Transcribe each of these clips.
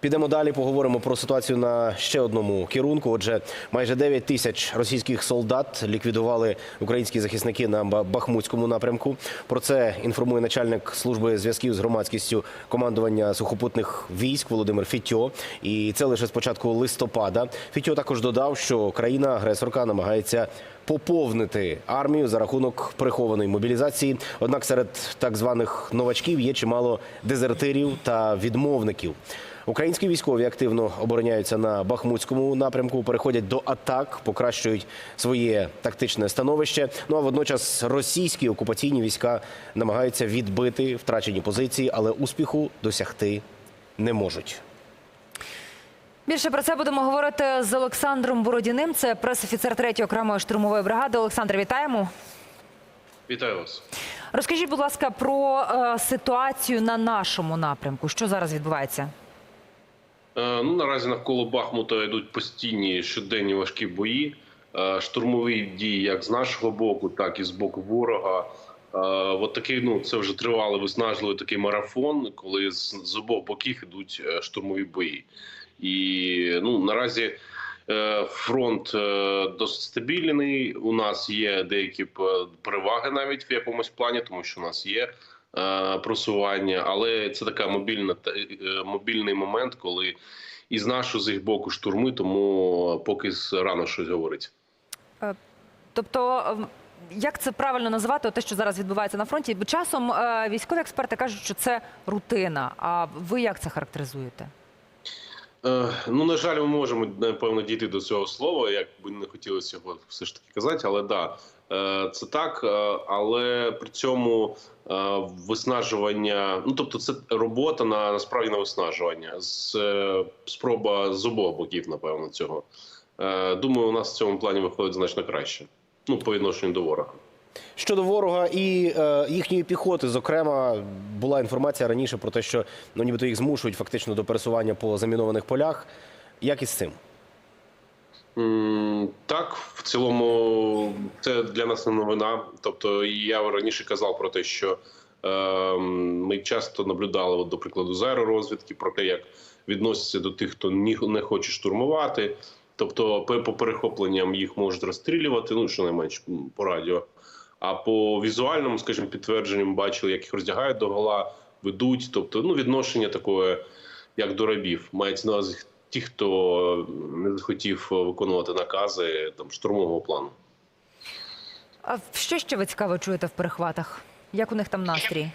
Підемо далі, поговоримо про ситуацію на ще одному керунку. Отже, майже 9 тисяч російських солдат ліквідували українські захисники на Ба- Бахмутському напрямку. Про це інформує начальник служби зв'язків з громадськістю командування сухопутних військ Володимир Фітьо. І це лише з початку листопада. Фітьо також додав, що країна-агресорка намагається поповнити армію за рахунок прихованої мобілізації. Однак серед так званих новачків є чимало дезертирів та відмовників. Українські військові активно обороняються на Бахмутському напрямку, переходять до атак, покращують своє тактичне становище. Ну а водночас російські окупаційні війська намагаються відбити втрачені позиції, але успіху досягти не можуть. Більше про це будемо говорити з Олександром Бородіним. Це прес-офіцер 3-ї окремої штурмової бригади. Олександр, вітаємо. Вітаю вас. Розкажіть, будь ласка, про е, ситуацію на нашому напрямку. Що зараз відбувається? Е, Ну наразі навколо Бахмута йдуть постійні щоденні важкі бої. Е, Штурмові дії як з нашого боку, так і з боку ворога. Е, От такий, ну це вже тривалий виснажливий такий марафон, коли з, з обох боків ідуть е, штурмові бої. І ну наразі фронт досить стабільний. У нас є деякі переваги навіть в якомусь плані, тому що у нас є просування, але це така мобільна та- е, мобільний момент, коли і з нашого з їх боку штурми, тому поки рано щось говорить. Тобто, е, як це правильно називати, те, що зараз відбувається на фронті? Бо часом е, військові експерти кажуть, що це рутина. А ви як це характеризуєте? Е, Ну, на жаль, ми можемо напевно дійти до цього слова, як би не хотілося його все ж таки казати, але да, е, це так. е, Але при цьому е, виснажування, ну тобто, це робота на насправді на виснажування, з е, спроба з обох боків, напевно, цього. Е, Думаю, у нас в цьому плані виходить значно краще. Ну, по відношенню до ворога. Щодо ворога і е, їхньої піхоти, зокрема, була інформація раніше про те, що ну, нібито їх змушують фактично до пересування по замінованих полях. Як із цим? Так, в цілому, це для нас не новина. Тобто, я раніше казав про те, що е, ми часто наблюдали, от, до прикладу, з аеророзвідки, про те, як відносяться до тих, хто не хоче штурмувати. Тобто, по, перехопленням їх можуть розстрілювати, ну щонайменш м, по радіо. А по візуальному, скажімо, підтвердженням бачили, як їх роздягають до гола, ведуть. Тобто, ну, відношення такое, як до рабів. Мається на увазі ті, хто не захотів виконувати накази там штурмового плану. А що ще ви цікаво чуєте в перехватах? Як у них там настрій?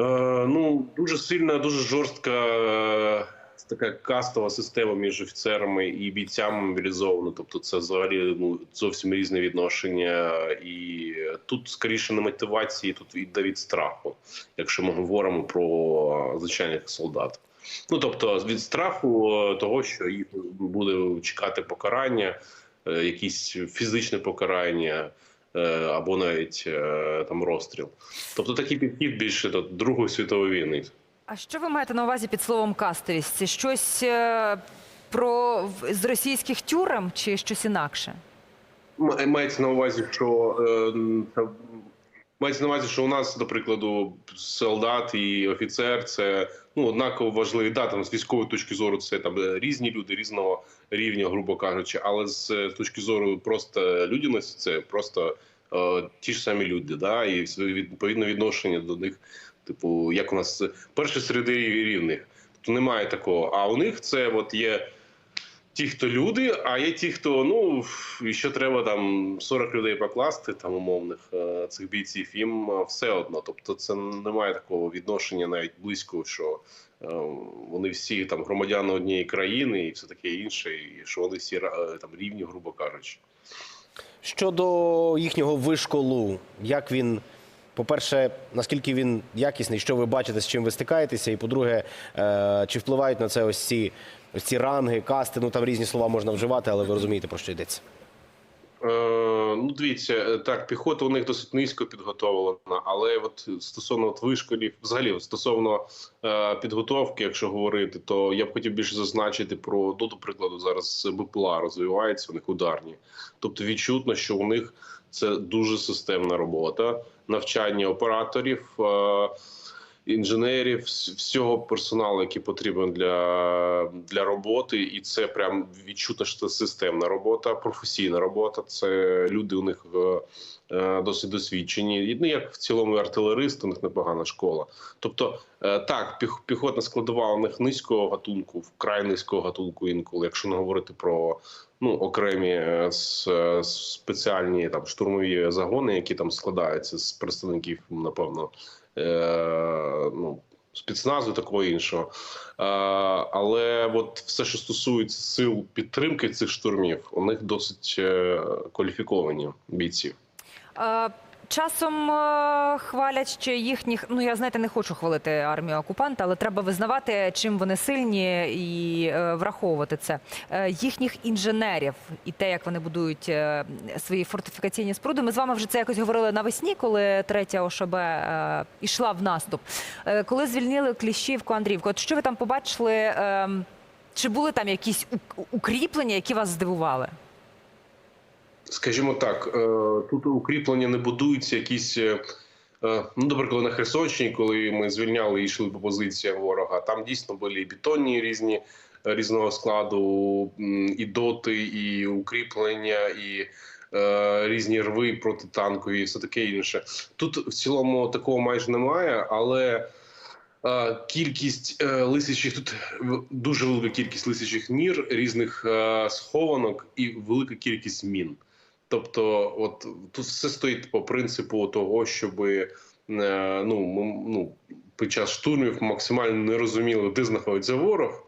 Е, ну дуже сильна, дуже жорстка е, така кастова система між офіцерами і бійцями мобілізована. Тобто, це взагалі ну зовсім різне відношення, і тут скоріше не мотивації, тут йде від страху, якщо ми говоримо про е, звичайних солдат. Ну тобто, від страху того, що їх буде чекати покарання, е, якісь фізичне покарання. е, Або навіть е, там розстріл, тобто такий підхід більше до Другої світової війни. А що ви маєте на увазі під словом кастовість? Щось про з російських тюрем чи щось інакше? Мається на увазі, що е, та- мається на увазі, що у нас, до прикладу, солдат і офіцер це ну однаково важливі. Да, там з військової точки зору це там е, різні люди різного рівня, грубо кажучи, але з е, точки зору просто людяності, це просто е, ті ж самі люди, да, і відповідно відношення до них, типу, як у нас е, перші серед рівних. Тобто немає такого. А у них це от є ті, хто люди, а є ті, хто ну і що треба там 40 людей покласти, там умовних е, цих бійців. Їм е, все одно. Тобто, це немає такого відношення навіть близького, що е, вони всі там громадяни однієї країни і все таке інше, і що вони всі там рівні, грубо кажучи. Щодо їхнього вишколу, як він, по-перше, наскільки він якісний, що ви бачите, з чим ви стикаєтеся, і по-друге, чи впливають на це ось ці, ці ранги, касти, ну там різні слова можна вживати, але ви розумієте, про що йдеться. Е, ну, дивіться, е, так, піхота у них досить низько підготовлена, але от стосовно от вишколів, взагалі стосовно е, підготовки, якщо говорити, то я б хотів більше зазначити про ну, до прикладу, зараз БПЛА розвивається, у них ударні. Тобто відчутно, що у них це дуже системна робота, навчання операторів. Е, інженерів, всього персоналу, який потрібен для, для роботи, і це прям відчута що системна робота, професійна робота. Це люди у них е, е, досить досвідчені. І, Ну як в цілому артилерист, у них непогана школа. Тобто, е, так, піх, піхотна складова у них низького гатунку, вкрай низького гатунку інколи, якщо не говорити про ну окремі спеціальні там штурмові загони, які там складаються з представників, напевно, ну. Спецназу такого іншого, Е, але от все, що стосується сил підтримки цих штурмів, у них досить е, кваліфіковані бійці. Часом е, хвалять ще їхніх. Ну я знаєте, не хочу хвалити армію окупанта, але треба визнавати, чим вони сильні, і е, враховувати це. Е, їхніх інженерів і те, як вони будують свої фортифікаційні споруди. Ми з вами вже це якось говорили навесні, коли третя ОШБ ішла в наступ. Коли звільнили Кліщівку, Андріївку, от що ви там побачили? Е, чи були там якісь ук- укріплення, які вас здивували? Скажімо так, е, тут укріплення не будуються якісь. е, е, Ну, наприклад, на Херсонщині, коли ми звільняли і йшли по позиціям ворога, там дійсно були і бетонні різні різного складу, і доти, і укріплення, і е, різні рви протитанкові, і все таке інше. Тут в цілому такого майже немає, але е, кількість е, лисячих тут дуже велика кількість лисячих нір, різних е, схованок і велика кількість мін. Тобто, от тут все стоїть по принципу того, щоб е, ну, ну, під час штурмів максимально не розуміли, де знаходиться ворог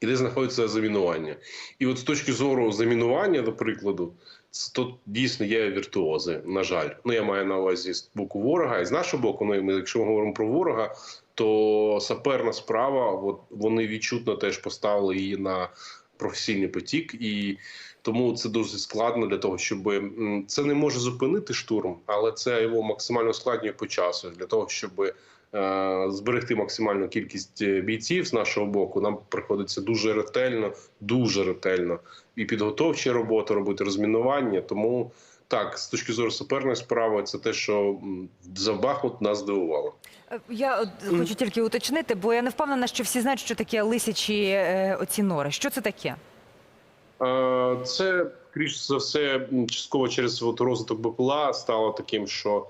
і де знаходиться замінування. І от з точки зору замінування, до прикладу, тут дійсно є віртуози. На жаль, ну я маю на увазі з боку ворога, і з нашого боку, ну якщо ми говоримо про ворога, то саперна справа, от вони відчутно теж поставили її на професійний потік, і тому це дуже складно для того, щоб це не може зупинити штурм, але це його максимально ускладнює по часу для того, щоб е, зберегти максимальну кількість е, бійців з нашого боку. Нам приходиться дуже ретельно, дуже ретельно і підготовчі роботи робити розмінування. Тому так, з точки зору суперної справи, це те, що за Бахмут нас здивувало. Е, Я хочу тільки уточнити, бо я не впевнена, що всі знають, що таке лисячі е, оці нори. Що це таке? Е, Це скоріш за все частково через от розвиток БПЛА стало таким, що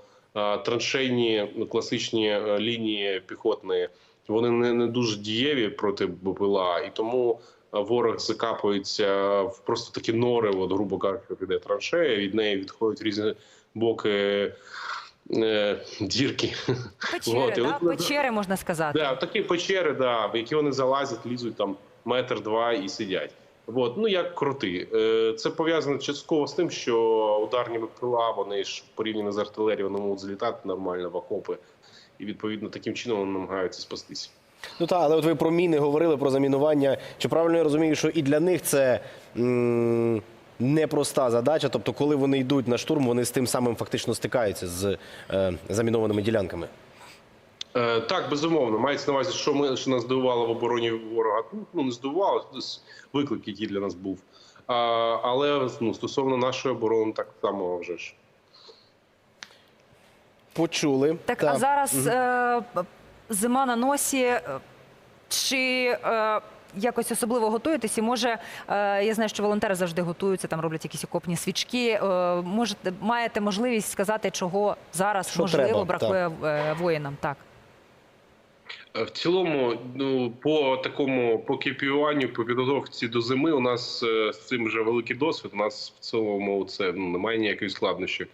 траншейні ну, класичні лінії піхотні вони не, не дуже дієві проти БПЛА, і тому ворог закапується в просто такі нори, от, грубо кажучи, іде траншея, від неї відходять різні боки. е, Дірки. Печери, да? печери можна сказати. Да, такі печери, да, в які вони залазять, лізуть там метр-два і сидять. От, ну як кроти. Е, Це пов'язано частково з тим, що ударні БПЛА, вони ж порівняно з артилерією, вони можуть злітати нормально в окопи. І відповідно таким чином вони намагаються спастися. Ну так, але от ви про міни говорили про замінування. Чи правильно я розумію, що і для них це м, непроста задача? Тобто, коли вони йдуть на штурм, вони з тим самим фактично стикаються з е, замінованими ділянками. Е, так, безумовно, мається на увазі, що ми що нас здивувало в обороні ворога. Ну не здивувало, виклик, який для нас був. А, але ну, стосовно нашої оборони, так само вже ж. Почули. Так, Та. а зараз е, зима на носі. е, Чи е, якось особливо готуєтесь? І може, е, я знаю, що волонтери завжди готуються, там роблять якісь окопні свічки. Е, можете, маєте можливість сказати, чого зараз Що можливо треба, бракує е, воїнам? Так. Е, В цілому, ну по такому по кіпіюванню, по підготовці до зими, у нас е, з цим вже великий досвід. У нас в цілому це ну, немає ніякої складнощі. Е,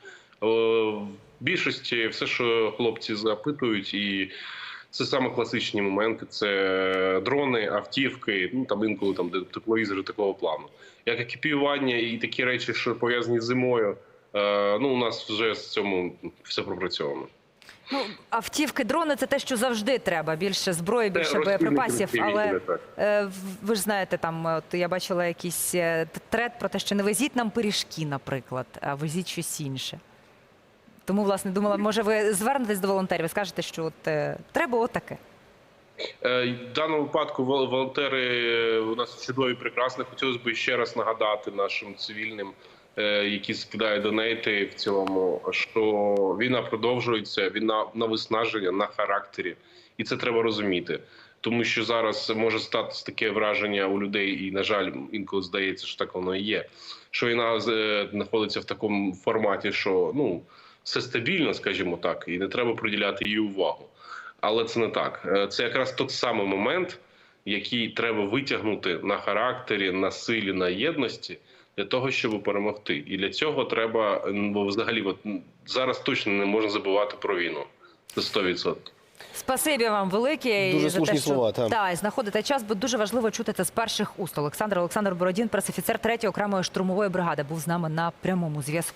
В більшості все, що хлопці запитують, і це саме класичні моменти: це дрони, автівки, ну там інколи там тепловізори такого плану. Як екіпіювання і такі речі, що пов'язані з зимою. е, Ну, у нас вже з цьому все пропрацьовано. Ну, автівки, дрони це те, що завжди треба. Більше зброї, більше боєприпасів. Але е, ви ж знаєте, там от я бачила якийсь е, трет про те, що не везіть нам пиріжки, наприклад, а везіть щось інше. Тому, власне, думала, може, ви звернетесь до волонтерів і скажете, що от е, треба отаке. Е, В даному випадку вол- волонтери е, у нас чудові, прекрасні. Хотілося б ще раз нагадати нашим цивільним е, які скидають донейти в цілому, що війна продовжується, війна на виснаження, на характері, і це треба розуміти. Тому що зараз може статися таке враження у людей, і на жаль, інколи здається, що так воно і є. Що війна знаходиться в такому форматі, що ну все стабільно, скажімо так, і не треба приділяти їй увагу. Але це не так. Е, Це якраз той самий момент, який треба витягнути на характері, на силі, на єдності для того, щоб перемогти. І для цього треба бо взагалі, от зараз точно не можна забувати про війну. Це 100%. Спасибі вам велике Дуже і за те, що слова, та. та, і знаходите час, бо дуже важливо чути це з перших уст. Олександр Олександр Бородін, пресофіцер 3-ї окремої штурмової бригади, був з нами на прямому зв'язку.